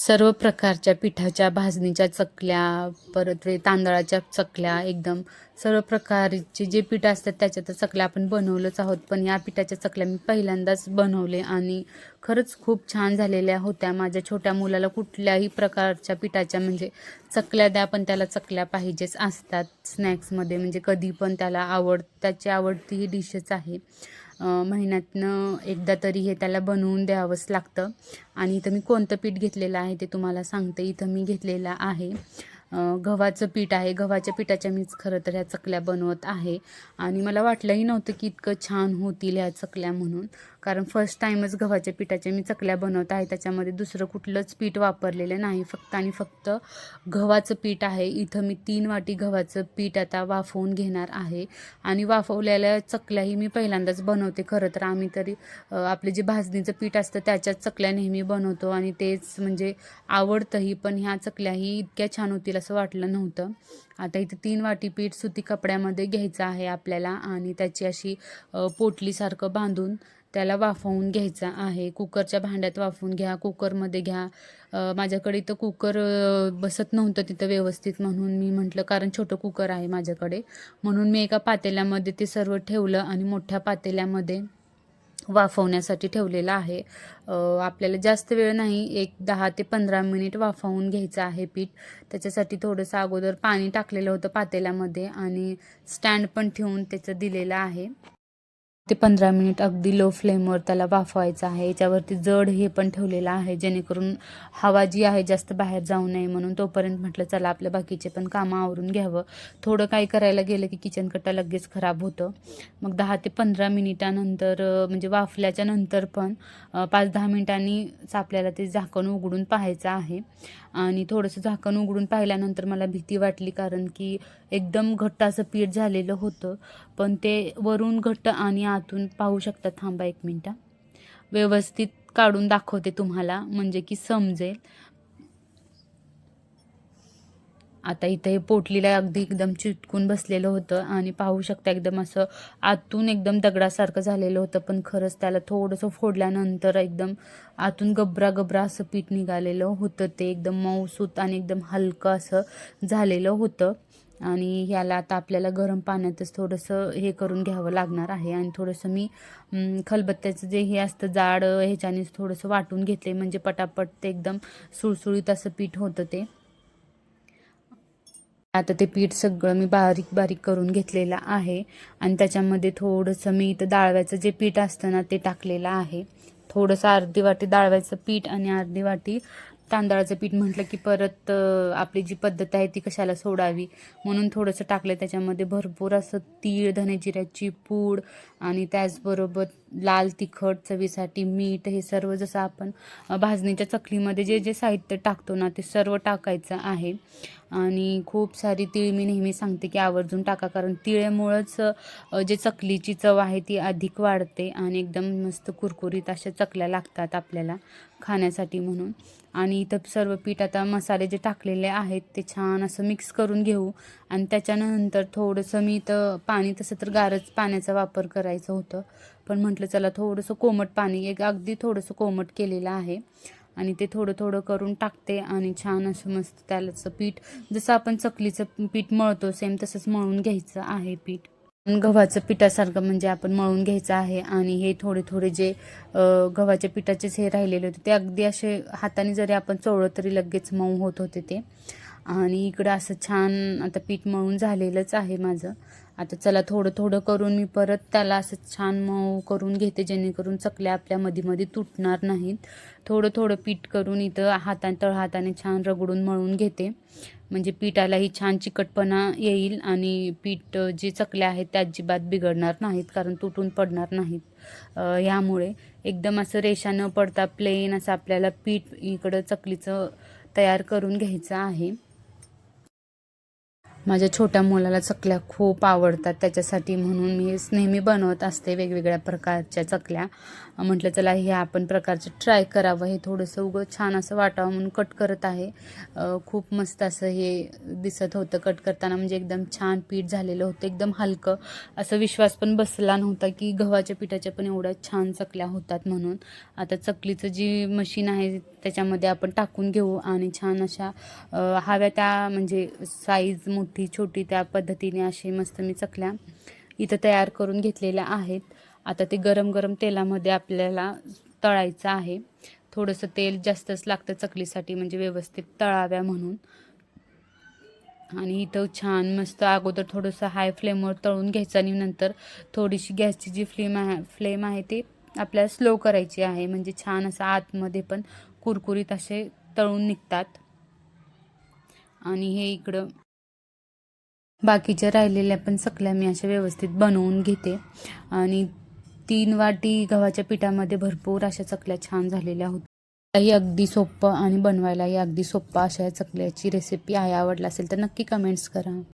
सर्व प्रकारच्या पिठाच्या भाजणीच्या चकल्या परत ते तांदळाच्या चकल्या एकदम. सर्व प्रकारचे जे पीठ असतात त्याच्या तर चकल्या आपण बनवलंच आहोत. पण या पिठाच्या चकल्या मी पहिल्यांदाच बनवले आणि खरंच खूप छान झालेल्या होत्या. माझ्या छोट्या मुलाला कुठल्याही प्रकारच्या पिठाच्या म्हणजे चकल्या द्या पण त्याला चकल्या पाहिजेच असतात. स्नॅक्समध्ये म्हणजे कधी पण त्याला आवड त्याची आवडती ही डिशच आहे. महिन्यातनं एकदा तरी हे त्याला बनवून द्यावंच लागतं. आणि इथं मी कोणतं पीठ घेतलेलं आहे ते तुम्हाला सांगते. इथं मी घेतलेलं आहे. गव्हाचं पीठ आहे. गव्हाच्या पिठाच्या मीच खरं तर ह्या चकल्या बनवत आहे. आणि मला वाटलंही नव्हतं की इतकं छान होतील ह्या चकल्या म्हणून. कारण फर्स्ट टाईमच गव्हाच्या पिठाच्या मी चकल्या बनवत आहे. त्याच्यामध्ये दुसरं कुठलंच पीठ वापरलेलं नाही. फक्त आणि फक्त गव्हाचं पीठ आहे. इथं मी तीन वाटी गव्हाचं पीठ आता वाफवून घेणार आहे. आणि वाफवलेल्या चकल्याही मी पहिल्यांदाच बनवते. खरं तर आम्ही तरी आपले जे भाजणीचं पीठ असतं त्याच्यात चकल्या नेहमी बनवतो. आणि तेच म्हणजे आवडतंही पण ह्या चकल्याही इतक्या छान होतील असं वाटलं नव्हतं. आता इथं तीन वाटी पीठ सुती कपड्यामध्ये घ्यायचं आहे आपल्याला. आणि त्याची अशी पोटलीसारखं बांधून त्याला वाफवून घ्यायचा आहे. कुकरच्या भांड्यात वाफवून घ्या कुकरमध्ये घ्या. माझ्याकडे इथं कुकर बसत नव्हतं तिथं व्यवस्थित म्हणून मी म्हटलं कारण छोटं कुकर आहे माझ्याकडे. म्हणून मी एका पातेल्यामध्ये ते सर्व ठेवलं आणि मोठ्या पातेल्यामध्ये वाफवण्यासाठी ठेवलेलं आहे. आपल्याला जास्त वेळ नाही एक दहा ते पंधरा मिनिट वाफवून घ्यायचं आहे पीठ. त्याच्यासाठी थोडंसं अगोदर पाणी टाकलेलं होतं पातेल्यामध्ये आणि स्टँड पण ठेवून त्याचं दिलेलं आहे. ते पंधरा मिनिट अगदी लो फ्लेमवर त्याला वाफवायचं आहे. याच्यावरती जड हे पण ठेवलेलं आहे. जेणेकरून हवा जी आहे जास्त बाहेर जाऊ नये म्हणून तोपर्यंत म्हटलं चला आपल्या बाकीचे पण कामं आवरून घ्यावं. थोडं काही करायला गेलं की किचन कट्टा लगेच खराब होतं. मग दहा ते पंधरा मिनिटानंतर म्हणजे वाफल्याच्या नंतर पण पाच दहा मिनिटांनीच आपल्याला ते झाकण उघडून पाहायचं आहे. आणि थोडंसं झाकण उघडून पाहिल्यानंतर मला भीती वाटली कारण की एकदम घट्ट असं पीठ झालेलं होतं. पण ते वरून घट्ट आणि आतून पाहू शकता. थांबा एक मिनटं व्यवस्थित काढून दाखवते तुम्हाला म्हणजे की समजेल. आता इथं हे पोटलीला अगदी एकदम चिटकून बसलेलं होतं आणि पाहू शकता एकदम असं आतून एकदम दगडासारखं झालेलं होतं पण खरंच त्याला थोडंसं फोडल्यानंतर एकदम आतून गबरा गबरा असं पीठ निघालेलं होतं. ते एकदम मऊसूत आणि एकदम हलकं असं झालेलं होतं. आणि ह्याला आता आपल्याला गरम पाण्यातच थोडंसं हे करून घ्यावं लागणार आहे. आणि थोडंसं मी खलबत्त्याचं जे हे असतं जाड ह्याच्याने ह्याच्यानेच थोडंसं वाटून घेतले म्हणजे पटापट ते एकदम सुळसुळीत असं पीठ होतं ते. आता ते पीठ सगळं मी बारीक बारीक करून घेतलेलं आहे. आणि त्याच्यामध्ये थोडंसं मी इथं डाळव्याचं जे पीठ असतं ना ते टाकलेलं आहे. थोडंसं अर्धी वाटी डाळव्याचं पीठ आणि अर्धी वाटी तांदळाचं पीठ म्हटलं की परत आपली जी पद्धत आहे ती कशाला सोडावी? म्हणून थोडंसं टाकलं त्याच्यामध्ये भरपूर असं तीळ धने जिऱ्याची पूड आणि त्याचबरोबर लाल तिखट चवीसाठी मीठ हे सर्व जसं आपण भाजणीच्या चकलीमध्ये जे जे साहित्य टाकतो ना ते सर्व टाकायचं आहे. आणि खूप सारी तीळ मी नेहमी सांगते की आवर्जून टाका कारण तिळेमुळंच जे चकलीची चव आहे ती अधिक वाढते आणि एकदम मस्त कुरकुरीत अशा चकल्या लागतात आपल्याला खाण्यासाठी म्हणून. आणि इथं सर्व पीठ आता मसाले जे टाकलेले आहेत ते छान असं मिक्स करून घेऊ. आणि त्याच्यानंतर थोडंसं मी तर पाणी तसं तर गारच पाण्याचा वापर करायचं होतं. पण म्हटलं चला थोडंसं कोमट पाणी एक अगदी थोडंसं कोमट केलेलं आहे. आणि ते थोडं थोडं करून टाकते आणि छान असं मस्त त्यालाचं पीठ जसं आपण चकलीचं पीठ मळतो सेम तसंच मळून घ्यायचं आहे पीठ. गव्हाचं पिठासारखं म्हणजे आपण मळून घ्यायचं आहे आणि हे थोडे थोडे जे गव्हाच्या पिठाचेच हे राहिलेले होते ते अगदी असे हाताने जरी आपण चोळलं तरी लगेच मऊ होत होते ते. आणि इकडं असं छान आता पीठ मळून झालेलंच आहे माझं. आता चला थोडं थोडं करून मी परत त्याला असं छान मऊ करून घेते जेणेकरून चकल्या आपल्या मध्ये तुटणार नाहीत. थोडं थोडं पीठ करून इथं हाताने तळहाताने छान रगडून मळून घेते. म्हणजे पिठालाही छान चिकटपणा येईल आणि पीठ जे चकल्या आहेत त्या अजिबात बिघडणार नाहीत कारण तुटून पडणार नाहीत. ह्यामुळे एकदम असं रेषा न पडता प्लेन असं आपल्याला पीठ इकडं चकलीचं तयार करून घ्यायचं आहे. माझ्या छोट्या मुलाला चकल्या खूप आवडतात त्याच्यासाठी म्हणून मी नेहमी बनवत असते वेगवेगळ्या प्रकारच्या चकल्या. म्हटलं चला हे आपण प्रकारचं ट्राय करावं. हे थोडंसं उगं छान असं वाटावं म्हणून कट करत आहे. खूप मस्त असं हे दिसत होतं कट करताना. म्हणजे एकदम छान पीठ झालेलं होतं एकदम हलकं. असं विश्वास पण बसला नव्हता की गव्हाच्या पिठाच्या पण एवढ्या छान चकल्या होतात म्हणून. आता चकलीचं जी मशीन आहे त्याच्यामध्ये आपण टाकून घेऊ आणि छान अशा हव्या त्या म्हणजे साईज मोठी छोटी त्या पद्धतीने असे मस्त मी चकल्या इथं तयार करून घेतलेल्या आहेत. आता ते गरम गरम तेलामध्ये आपल्याला तळायचं आहे. थोडंसं तेल जास्तच लागतं चकलीसाठी म्हणजे व्यवस्थित तळाव्या म्हणून. आणि इथं छान मस्त अगोदर थोडंसं हाय फ्लेमवर तळून घ्यायचं आणि नंतर थोडीशी गॅसची जी फ्लेम आहे फ्लेम आहे ती आपल्याला स्लो करायची आहे. म्हणजे छान असं आतमध्ये पण कुरकुरीत असे तळून निघतात. आणि हे इकडं बाकीच्या राहिलेल्या पण चकल्या मी अशा व्यवस्थित बनवून घेते. आणि तीन वाटी गव्हाच्या पिठामध्ये भरपूर अशा चकल्या छान झालेल्या होत्या ही अगदी सोपं आणि बनवायलाही अगदी सोप्पं अशा चकल्याची रेसिपी आहे. आवडला असेल तर नक्की कमेंट्स करा.